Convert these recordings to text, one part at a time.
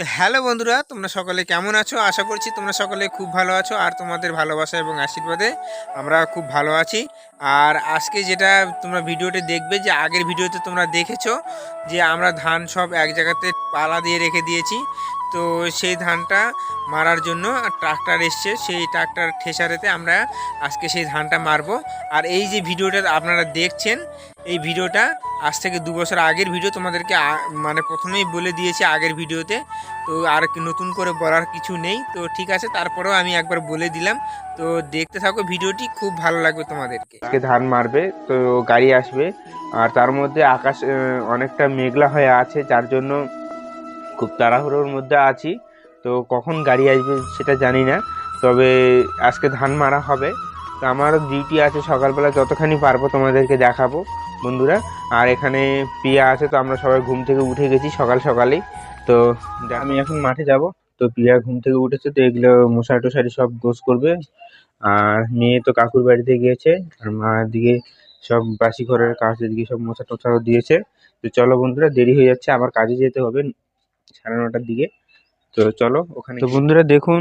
তো হ্যালো বন্ধুরা, তোমরা সকলে কেমন আছো? আশা করছি তোমরা সকলে খুব ভালো আছো আর তোমাদের ভালোবাসা এবং আশীর্বাদে আমরা খুব ভালো আছি। আর আজকে যেটা তোমরা ভিডিওতে দেখবে যে, আগের ভিডিওতে তোমরা দেখেছ যে, আমরা ধান সব এক জায়গাতে পালা দিয়ে রেখে দিয়েছি। তো সেই ধানটা মারার জন্য ট্রাক্টর এসছে, সেই ট্রাক্টর ঠেসারেতে আমরা আজকে সেই ধানটা মারবো। আর এই যে ভিডিওটা আপনারা দেখছেন এই ভিডিওটা আজ থেকে দু বছর আগের ভিডিও তোমাদেরকে মানে প্রথমেই বলে দিয়েছি আগের ভিডিওতে। তো আর কি নতুন করে বলার কিছু নেই। তো ঠিক আছে, তারপরেও আমি একবার বলে দিলাম। তো দেখতে থাকো ভিডিওটি, খুব ভালো লাগবে তোমাদেরকে। আজকে ধান মারবে, তো গাড়ি আসবে। আর তার মধ্যে আকাশ অনেকটা মেঘলা হয়ে আছে, যার জন্য খুব তাড়াহুড়োর মধ্যে আছি। তো কখন গাড়ি আসবে সেটা জানি না। তবে আজকে ধান মারা হবে। তো আমারও ডিউটি আছে সকালবেলা যতখানি পারব তোমাদেরকে দেখাবো। বন্ধুরা। আর এখানে পিয়া আছে, তো আমরা সবাই ঘুম থেকে উঠে গেছি সকাল সকালেই। তো আমি এখন মাঠে যাব, তো পিয়া ঘুম থেকে উঠেছে, তো এগুলো মশারি টশারি সব গোস করবে। আর মেয়ে তো কাকুর বাড়িতে গিয়েছে, আর মা দিকে সব বাসি ঘরের কাজ, এদিকে সব মোছা টোছাও দিয়েছে। তো চলো বন্ধুরা, দেরি হয়ে যাচ্ছে, আবার কাজে যেতে হবে সাড়ে নটার দিকে। তো চলো, ওখানে তো বন্ধুরা, দেখুন,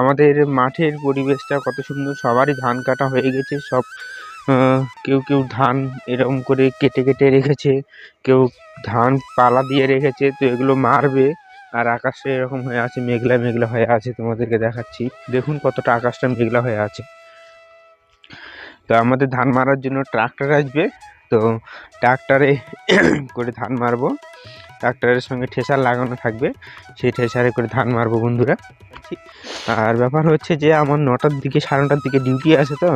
আমাদের মাঠের পরিবেশটা কত সুন্দর, সবারই ধান কাটা হয়ে গেছে, সব কেউ কেউ ধান এরকম করে কেটে কেটে রেখেছে, কেউ ধান পালা দিয়ে রেখেছে, তো এগুলো মারবে আর আকাশে এরকম হয়ে আছে, মেঘলা মেঘলা হয়ে আছে, তোমাদেরকে দেখাচ্ছি। দেখুন কতটা আকাশটা মেঘলা হয়ে আছে। তো আমাদের ধান মারার জন্য ট্রাক্টর আসবে, তো ট্রাক্টরে করে ধান মারবো। ট্রাক্টরের সঙ্গে ঠেসার লাগানো থাকবে, সেই ঠেসারে করে ধান মারবো বন্ধুরা। আর ব্যাপার হচ্ছে যে, আমার নটার দিকে, সাড়ে নটার দিকে ডিউটি আছে তো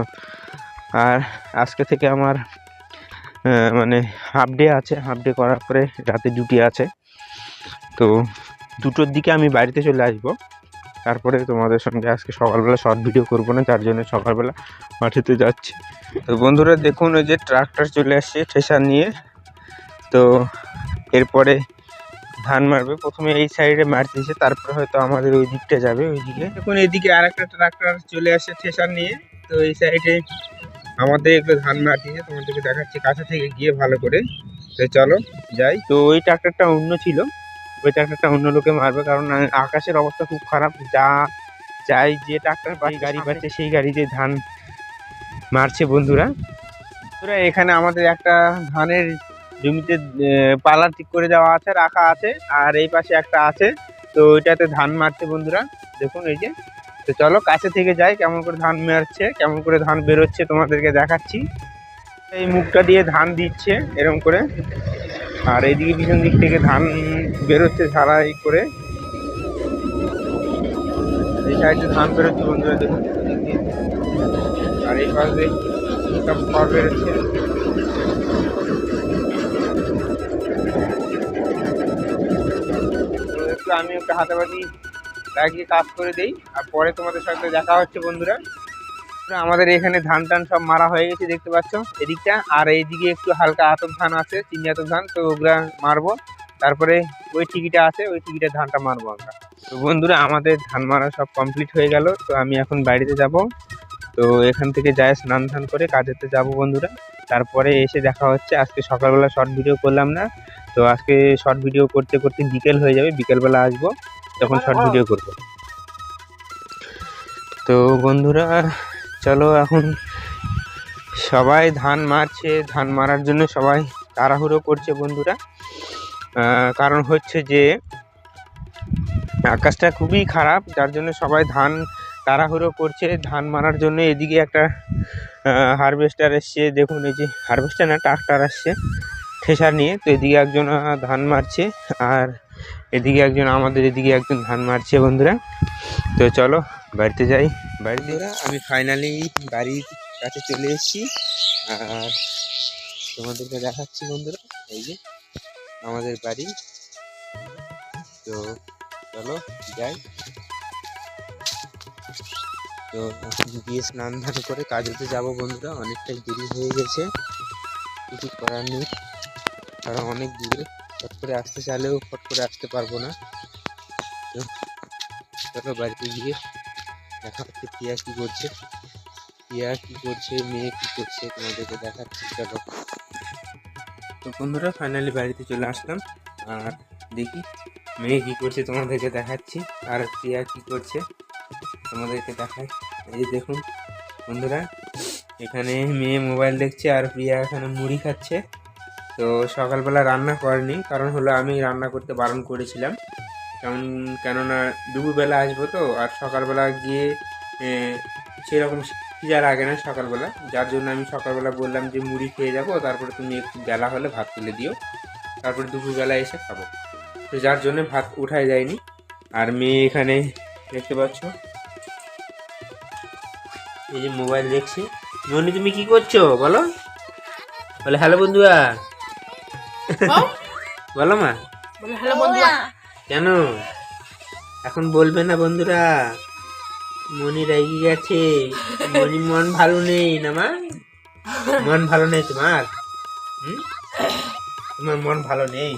আর আজকে থেকে আমার মানে হাফ ডে আছে। হাফ ডে করার পরে রাতে ডিউটি আছে। তো দুটোর দিকে আমি বাড়িতে চলে আসব। তারপরে তোমাদের সঙ্গে আজকে সকালবেলা শর্ট ভিডিও করব না, যার জন্য সকালবেলা মাঠেতে যাচ্ছি। তো বন্ধুরা, দেখুন ওই যে ট্রাক্টর চলে আসছে ঠেসার নিয়ে। তো এরপরে ধান মারবে। প্রথমে এই সাইডে মারতেছে, তারপরে হয়তো আমাদের ওই দিকটা যাবে ওই দিকে এখন এদিকে আর একটা ট্রাক্টর চলে আসছে ঠেসার নিয়ে। তো এই সাইডে আমাদের একটু ধান মারতেছে তোমাদেরকে দেখাচ্ছি কাছে থেকে গিয়ে ভালো করে। তো চলো যাই। তো ওই ট্রাক্টরটা অন্য ছিল। ওই ট্রাক্টরটা অন্য লোকে মারবে কারণ আকাশের অবস্থা খুব খারাপ। যা যাই যে ট্রাক্টর গাড়ি পাচ্ছে সেই গাড়িতে ধান মারছে বন্ধুরা। বন্ধুরা এখানে আমাদের একটা ধানের জমিতে পালা ঠিক করে দেওয়া আছে রাখা আছে আর এই পাশে একটা আছে। তো ওইটাতে ধান মারছে বন্ধুরা। দেখুন এই যে। তো চলো কাছে থেকে যাই, কেমন করে ধান মারছে কেমন করে ধান বেরোচ্ছে তোমাদেরকে দেখাচ্ছি। এই মুখটা দিয়ে ধান দিচ্ছে এরকম করে। আর এইদিকে পিছন দিক থেকে ধান বেরোচ্ছে ঝাড়াই করে। এই সাইডে ধান বেরোচ্ছে বন্ধুরা, দেখুন। আর এই পাশে খড় বেরোচ্ছে। আমি একটু হাতাবাদি লাগিয়ে কাজ করে দেই, আর পরে তোমাদের সাথে দেখা হচ্ছে বন্ধুরা। আমাদের এখানে ধান টান সব মারা হয়ে গেছে, দেখতে পাচ্ছ? এদিকটা, আর এইদিকে একটু হালকা আতপ ধান আছে চিনি আতপ ধান, তো ওগুলা মারবো। তারপরে ওই টিকিটা আছে, ওই টিকিটে ধানটা মারবো আমরা। তো বন্ধুরা, আমাদের ধান মারা সব কমপ্লিট হয়ে গেল, তো আমি এখন বাড়িতে যাব। তো এখান থেকে যায় স্নান ধান করে কাজেতে যাব বন্ধুরা। তারপরে এসে দেখা হচ্ছে, আজকে সকালবেলা শর্ট ভিডিও করলাম না। তো আজকে শর্ট ভিডিও করতে করতে বিকেল হয়ে যাবে, বিকেলবেলা আসব। তখন শর্ট ভিডিও করব। তো বন্ধুরা চলো এখন সবাই ধান মারছে ধান মারার জন্য সবাই তাড়াহুড়ো করছে বন্ধুরা। কারণ হচ্ছে যে আকাশটা খুবই খারাপ যার জন্য সবাই ধান তাড়াহুড়ো করছে। ধান মারার জন্য এদিকে একটা হারভেস্টার এসছে। দেখুন এই যে হারভেস্টার না ট্রাক্টর আসছে ঠেসার নিয়ে। তো এদিকে একজন ধান মারছে। আর এদিকে একজন, আমাদের এদিকে একজন ধান মারছে বন্ধুরা। তো চলো, বাড়িতে যাই। বাড়িতে আমি ফাইনালি বাড়ির কাছে চলে এসেছি। আর তোমাদেরকে দেখাচ্ছি বন্ধুরা, এই যে আমাদের বাড়ি। তো চলো, যাই। তো গিয়ে স্নান ধান করে কাজেতে যাব বন্ধুরা, অনেকটাই দেরি হয়ে গেছে। কিছু করার নেই। কারণ অনেক দূরে ফট করে আসতে চাইলেও ফট করে আসতে পারব না। তো চলো বাড়িতে গিয়ে দেখা হচ্ছে পিয়া কি করছে। পিয়া কি করছে, মেয়ে কি করছে তোমাদেরকে দেখাচ্ছি, চলো। তো বন্ধুরা ফাইনালি বাড়িতে চলে আসলাম। আর দেখি মেয়ে কি করছে তোমাদেরকে দেখাচ্ছি, আর প্রিয়া কি করছে তোমাদেরকে দেখাই। এই দেখুন বন্ধুরা, এখানে মেয়ে মোবাইল দেখছে আর প্রিয়া এখানে মুড়ি খাচ্ছে। তো সকালবেলা রান্না করেনি, কারণ হলো আমি রান্না করতে বারণ করেছিলাম। কারণ কেননা দুপুরবেলা আসব তো, আর সকালবেলা গিয়ে সেরকম খিদা লাগে না সকালবেলা। যার জন্য আমি সকালবেলা বললাম যে মুড়ি খেয়ে যাব, তারপরে তুমি একটু বেলা হলে ভাত তুলে দিও, তারপরে দুপুরবেলা এসে খাব। তো যার জন্য ভাত উঠাই যায়নি। আর মেয়ে এখানে দেখতে পাচ্ছ। এই যে মোবাইল দেখছি। মনি তুমি কি করছ? বলো। বলে, হ্যালো বন্ধুয়া বলো মা। হ্যালো বন্ধুরা। কেন? এখন বলবে না বন্ধুরা। মনি রেগে গেছে। মনি মন ভালো নেই না মা? মন ভালো নেই তোমার? তোমার মন ভালো নেই।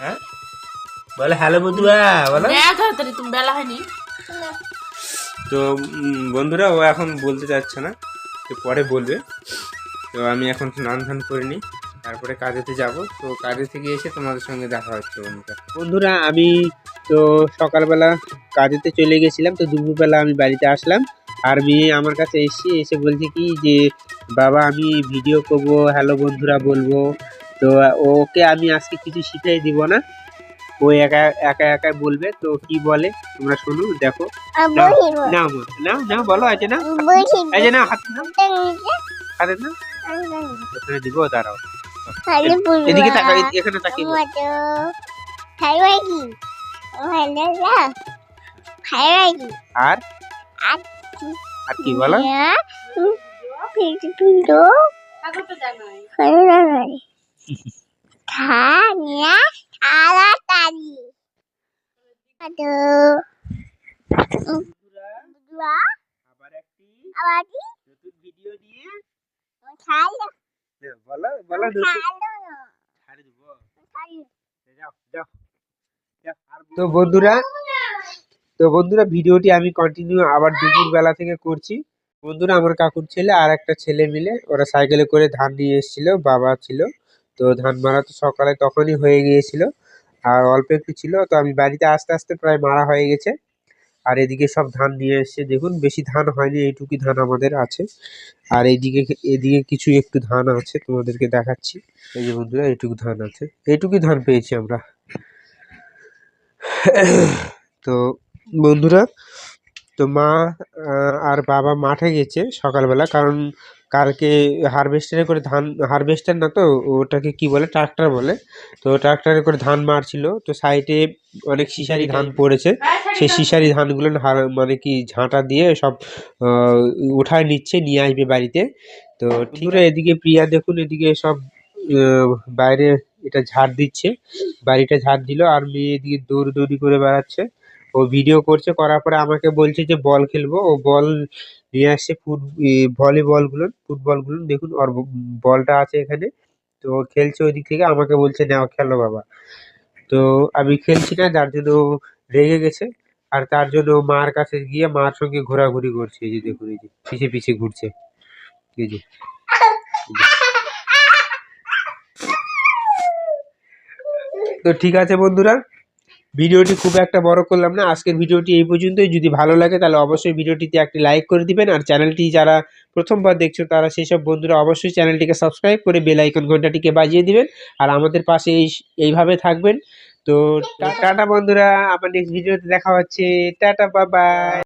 হ্যাঁ? বলে হ্যালো বন্ধুরা বলো। তাড়াতাড়ি তুমি বেলা হয়নি। তো বন্ধুরা ও এখন বলতে চাচ্ছে না। তো পরে বলবে। তো আমি এখন স্নান ধান করিনি। তারপরে কাজেতে যাব। তো কাজে থেকে এসে তোমাদের সঙ্গে দেখা হচ্ছে বন্ধুরা। বন্ধুরা আমি তো সকালবেলা কাজেতে চলে গেছিলাম তো দুপুরবেলা আমি বাড়িতে আসলাম। আর মেয়ে আমার কাছে এসে এসে বলছে কি যে বাবা আমি ভিডিও করব হ্যালো বন্ধুরা বলব। তো ওকে আমি আজকে কিছু শিখাই দিব না। ও একা একা একা বলবে তো কি বলে তোমরা শোনো দেখো। নাও নাও মা, নাও নাও বলো আছে না? আছে না হাত নাও। হাতে না ওখানে দিব দাঁড়াও। এদিকে তাকাও এদিকে- এখানে তাকিয়ে বলো। আর আর কি বলো আবার একটি নতুন ভিডিও নিয়ে বলো বলো নতুন ছাড়ে দিব। যাও যাও। যাও। তো বন্ধুরা তো বন্ধুরা ভিডিওটি আমি কন্টিনিউ আবার দুপুর বেলা থেকে করছি। বন্ধুরা আমার কাকুর ছেলে আর একটা ছেলে মিলে ওরা সাইকেলে করে ধান নিয়ে এসেছিল বাবা ছিল। তো ধান মারা তো সকালে তখনই হয়ে গিয়েছিল। আর অল্প একটু ছিল তো আমি বাড়িতে আস্তে আস্তে প্রায় মারা হয়ে গেছে। আর এদিকে সব ধান নিয়ে এসছে। দেখুন, বেশি ধান হয়নি, এইটুকু ধান আমাদের আছে। আর এইদিকে, এদিকে কিছু একটু ধান আছে, তোমাদেরকে দেখাচ্ছি। এই যে বন্ধুরা, এইটুকু ধান আছে। এইটুকু ধান পেয়েছি আমরা। তো বন্ধুরা, তো মা আর বাবা মাঠে গেছে সকালবেলা, কারণ কালকে হারভেস্টারে করে ধান হারভেস্টার না তো ওটাকে কি বলে? ট্রাক্টর বলে। তো ট্রাক্টরে করে ধান মারছিল। তো সাইডে অনেক শিশারি ধান পড়েছে। সেই শিশারি ধানগুলো হার- মানে কি ঝাঁটা দিয়ে সব উঠায় নিচ্ছে নিয়ে আসবে বাড়িতে। তো ঠিক এদিকে প্রিয়া দেখুন এদিকে সব বাইরে এটা ঝাড় দিচ্ছে। বাড়িটা ঝাড় দিল আর মেয়ে এদিকে দৌড়দৌড়ি করে বেড়াচ্ছে। ও ভিডিও করছে করার পরে আমাকে বলছে যে বল খেলব। ও বল নিয়ে আসছে ফুট ভলিবলগুলো ফুটবল দেখুন, ওর ব- বলটা আছে এখানে। তো খেলছে ওই দিক থেকে, আমাকে বলছে, নাও, খেলো বাবা। তো আমি খেলছি না, যার জন্য রেগে গেছে। আর তার জন্য মার কাছে গিয়ে মার সঙ্গে ঘোরাঘুরি করছে। এই যে দেখুন, এই যে পিছে পিছে ঘুরছে। এই যে। তো ঠিক আছে বন্ধুরা। ভিডিওটি খুব একটা বড় করলাম না। আজকের ভিডিওটি এই পর্যন্তই। যদি ভালো লাগে তাহলে অবশ্যই ভিডিওটিতে একটি লাইক করে দিবেন। আর চ্যানেলটি যারা প্রথমবার দেখছ, তারা সেই সব বন্ধুরা অবশ্যই চ্যানেলটিকে সাবস্ক্রাইব করে বেল আইকন ঘন্টাটিকে বাজিয়ে দিবেন। আর আমাদের পাশে এই এইভাবে থাকবেন। তো টাটা বন্ধুরা, আবার নেক্সট ভিডিওতে দেখা হচ্ছে। টাটা বাবাই